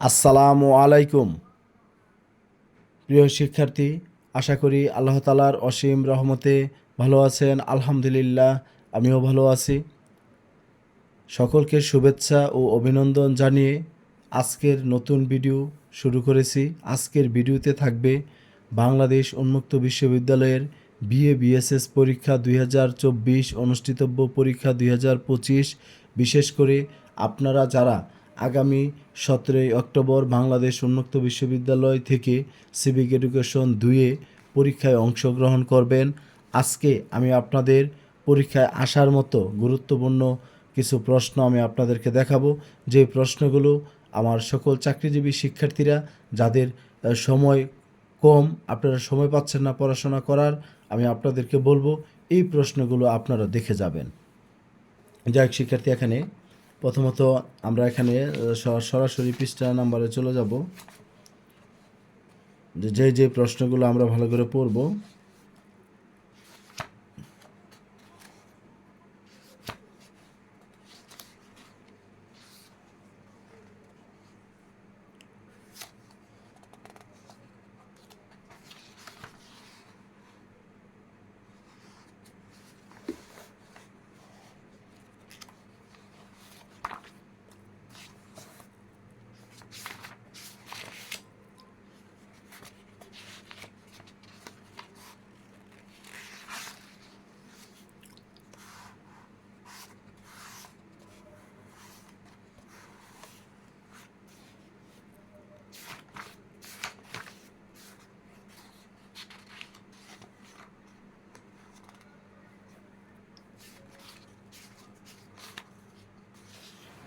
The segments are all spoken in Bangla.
আসসালামু আলাইকুম। প্রিয় শিক্ষার্থী, আশা করি আল্লাহ তালার অসীম রহমতে ভালো আছেন। আলহামদুলিল্লাহ, আমিও ভালো আছি। সকলকে শুভেচ্ছা ও অভিনন্দন জানিয়ে আজকের নতুন ভিডিও শুরু করেছি। আজকের ভিডিওতে থাকবে বাংলাদেশ উন্মুক্ত বিশ্ববিদ্যালয়ের বিএ, বিএসএস পরীক্ষা দুই হাজার চব্বিশ, অনুষ্ঠিতব্য পরীক্ষা দুই বিশেষ করে আপনারা যারা আগামী সতেরোই অক্টোবর বাংলাদেশ উন্মুক্ত বিশ্ববিদ্যালয় থেকে সিভিক এডুকেশন দুয়ে পরীক্ষায় অংশগ্রহণ করবেন। আজকে আমি আপনাদের পরীক্ষায় আসার মতো গুরুত্বপূর্ণ কিছু প্রশ্ন আমি আপনাদেরকে দেখাবো। যে প্রশ্নগুলো আমার সকল চাকরিজীবী শিক্ষার্থীরা যাদের সময় কম, আপনারা সময় পাচ্ছেন না পড়াশোনা করার, আমি আপনাদেরকে বলব, এই প্রশ্নগুলো আপনারা দেখে যাবেন। যাই শিক্ষার্থী এখানে প্রথমত আমরা এখানে সরাসরি পৃষ্ঠা নাম্বারে চলে যাব। যে যে প্রশ্নগুলো আমরা ভালো করে পড়ব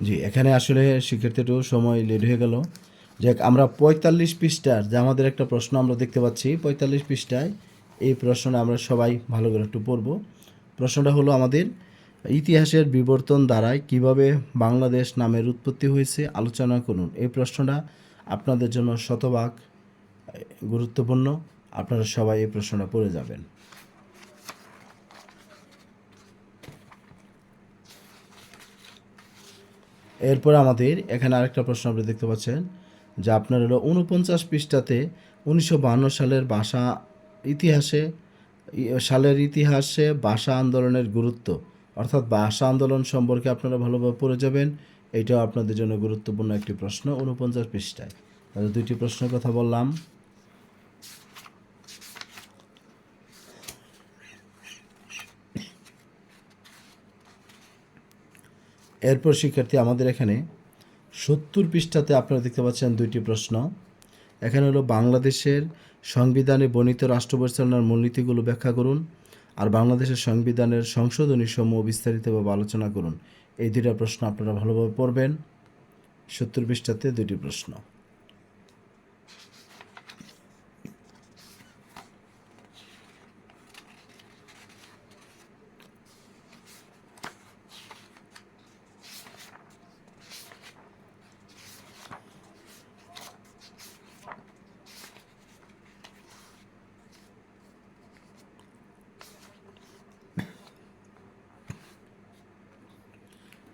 জি, এখানে আসলে শিক্ষার্থীরও সময় লেট হয়ে গেল। যাক, আমরা পঁয়তাল্লিশ পৃষ্ঠার যে আমাদের একটা প্রশ্ন আমরা দেখতে পাচ্ছি, পঁয়তাল্লিশ পৃষ্ঠায় এই প্রশ্নটা আমরা সবাই ভালো করে একটু পড়ব। প্রশ্নটা হলো আমাদের, ইতিহাসের বিবর্তন দ্বারাই কীভাবে বাংলাদেশ নামের উৎপত্তি হয়েছে? আলোচনা করুন। এই প্রশ্নটা আপনাদের জন্য শতভাগ গুরুত্বপূর্ণ। আপনারা সবাই এই প্রশ্নটা পড়ে যাবেন। এরপর আমাদের এখানে আরেকটা প্রশ্ন আপনি দেখতে পাচ্ছেন, যে আপনার হলো উনপঞ্চাশ পৃষ্ঠাতে উনিশশো সালের ভাষা ইতিহাসে সালের ইতিহাসে ভাষা আন্দোলনের গুরুত্ব, অর্থাৎ ভাষা আন্দোলন সম্পর্কে আপনারা ভালোভাবে পড়ে যাবেন, এটাও আপনাদের জন্য গুরুত্বপূর্ণ একটি প্রশ্ন উনপঞ্চাশ পৃষ্ঠায়। তাহলে দুইটি প্রশ্নের কথা বললাম। এরপর শিক্ষার্থী, আমাদের এখানে সত্তর পৃষ্ঠাতে আপনারা দেখতে পাচ্ছেন দুইটি প্রশ্ন। এখানে হলো বাংলাদেশের সংবিধানে বর্ণিত রাষ্ট্র পরিচালনার মূলনীতিগুলো ব্যাখ্যা করুন আর বাংলাদেশের সংবিধানের সংশোধনী সমূহ বিস্তারিতভাবে আলোচনা করুন। এই দুইটা প্রশ্ন আপনারা ভালোভাবে পড়বেন। সত্তর পৃষ্ঠাতে দুইটি প্রশ্ন।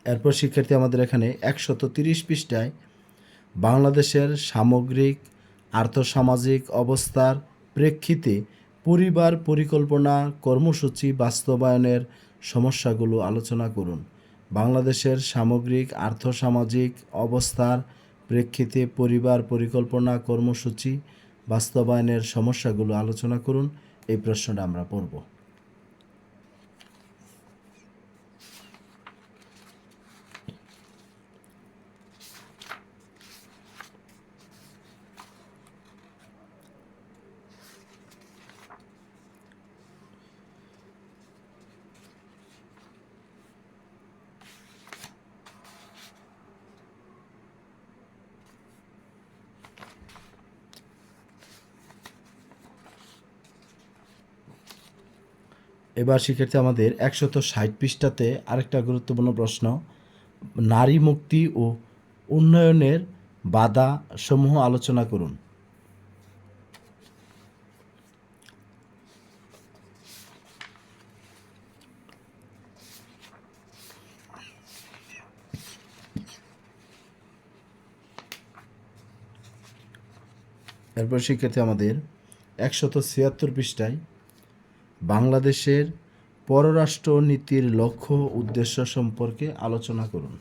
এরপর শিক্ষার্থী আমাদের এখানে একশত তিরিশ পৃষ্ঠায় বাংলাদেশের সামগ্রিক, আর্থসামাজিক অবস্থার প্রেক্ষিতে পরিবার পরিকল্পনা, কর্মসূচি, বাস্তবায়নের সমস্যাগুলো আলোচনা করুন। বাংলাদেশের সামগ্রিক, আর্থসামাজিক অবস্থার প্রেক্ষিতে পরিবার পরিকল্পনা, কর্মসূচি, বাস্তবায়নের সমস্যাগুলো আলোচনা করুন। এই প্রশ্নটা আমরা পড়ব। এবার শিক্ষার্থী আমাদের একশত ষাট পৃষ্ঠাতে আরেকটা গুরুত্বপূর্ণ প্রশ্ন। নারী মুক্তি ও উন্নয়নের বাধা সমূহ আলোচনা করুন। এরপর শিক্ষার্থী আমাদের একশত ছিয়াত্তর পৃষ্ঠায় বাংলাদেশের পররাষ্ট্র নীতির লক্ষ্য উদ্দেশ্য সম্পর্কে আলোচনা করুন।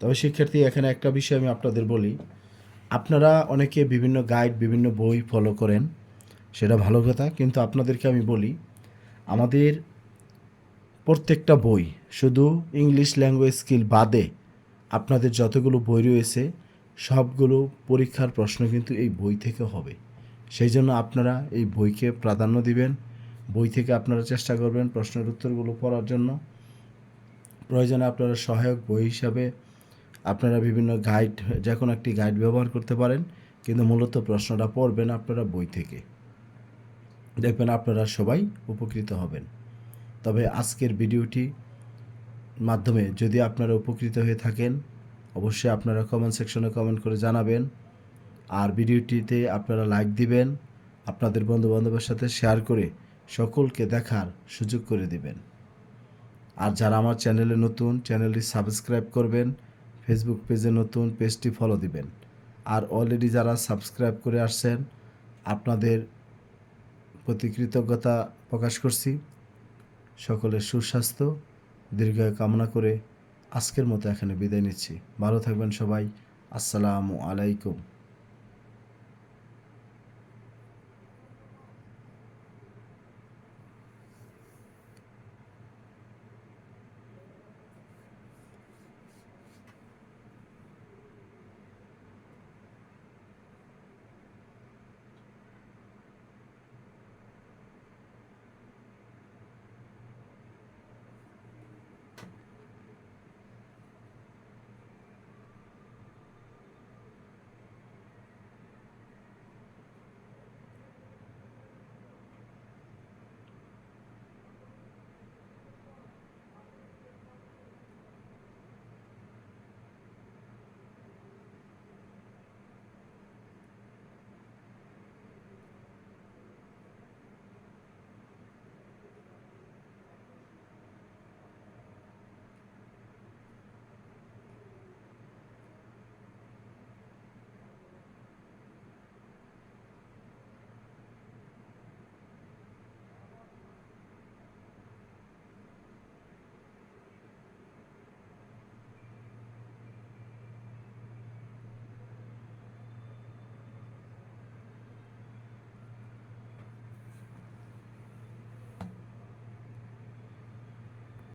তবে শিক্ষার্থী, এখানে একটা বিষয় আমি আপনাদের বলি। আপনারা অনেকে বিভিন্ন গাইড, বিভিন্ন বই ফলো করেন, সেটা ভালো কথা, কিন্তু আপনাদেরকে আমি বলি, আমাদের প্রত্যেকটা বই শুধু ইংলিশ ল্যাঙ্গুয়েজ স্কিল বাদে আপনাদের যতগুলো বই রয়েছে, সবগুলো পরীক্ষার প্রশ্ন কিন্তু এই বই থেকে হবে। সেই জন্য আপনারা এই বইকে প্রাধান্য দিবেন, বই থেকে আপনারা চেষ্টা করবেন প্রশ্নের উত্তরগুলো পড়ার জন্য। প্রয়োজনে আপনারা সহায়ক বই হিসাবে আপনারা বিভিন্ন গাইড যে কোনো একটি গাইড ব্যবহার করতে পারেন, কিন্তু মূলত প্রশ্নটা পড়বেন আপনারা বই থেকে। দেখবেন আপনারা সবাই উপকৃত হবেন। তবে আজকের ভিডিওটি মাধ্যমে যদি আপনারা উপকৃত হয়ে থাকেন, অবশ্যই আপনারা কমেন্ট সেকশনে কমেন্ট করে জানাবেন। আর ভিডিওটিতে আপনারা লাইক দিবেন, আপনাদের বন্ধু বান্ধবের সাথে শেয়ার করে সকলকে দেখার সুযোগ করে দিবেন। আর যারা আমার চ্যানেলে নতুন চ্যানেলটি সাবস্ক্রাইব করবেন ফেসবুক পেজে নতুন পেজটি ফলো দিবেন। আর অলরেডি যারা সাবস্ক্রাইব করে আসছেন, আপনাদের প্রতি কৃতজ্ঞতা প্রকাশ করছি। সকলের সুস্বাস্থ্য। দীর্ঘায়ু কামনা করে আজকের মতো এখানে বিদায় নিচ্ছি। ভালো থাকবেন সবাই। আসসালামু আলাইকুম।